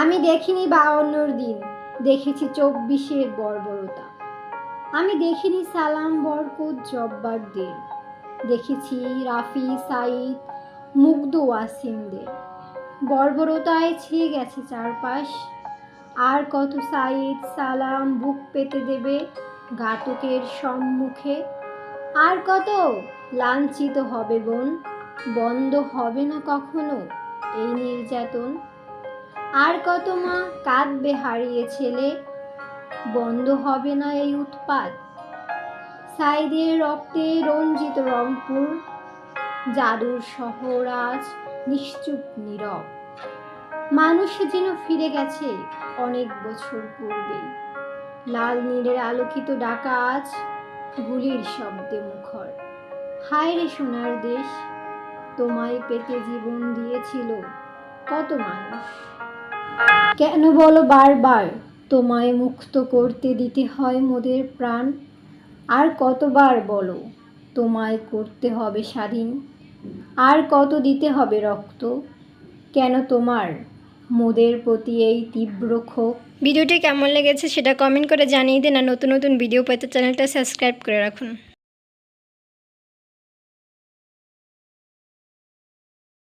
আমি দেখিনি বাউন্নর দিন, দেখেছি চব্বিশের বর্বরতা। আমি দেখিনি সালাম বরকত জব্বারদের দেখেছি রাফি সাইদ মুগ্ধ ওয়াসিমদের। বর্বরতায় ছেয়ে গেছে চারপাশ, আর কত সাইদ সালাম বুক পেতে দেবে ঘাতকের সম্মুখে? আর কত লাঞ্ছিত হবে বোন, বন্ধ হবে না কখনো এই নির্যাতন? আর কত মা কাঁদবে হারিয়ে ছেলে? বন্ধ হবে না এই উৎপাত। সাইদের রক্তে রঞ্জিত রংপুর। জাদুর শহর আজ নিশ্চুপ নীরব। মানুষ যেন ফিরে গেছে অনেক বছর পূর্বে লাল নীলের আলোকিত ডাকা আজ গুলির শব্দে মুখর। হায় রে সোনার দেশ, তোমায় পেতে জীবন দিয়েছিল কত মানুষ? কেন বলো বারবার? তোমায় মুক্ত করতে দিতে হয় মোদের প্রাণ। আর কতবার বলো, তোমায় করতে হবে স্বাধীন। আর কত দিতে হবে রক্ত? কেন তোমার মোদের প্রতি এই তীব্র ক্ষোভ? ভিডিওটি কেমন লেগেছে সেটা কমেন্ট করে জানিয়ে দিন আর নতুন নতুন ভিডিও পেতে চ্যানেলটা সাবস্ক্রাইব করে রাখুন।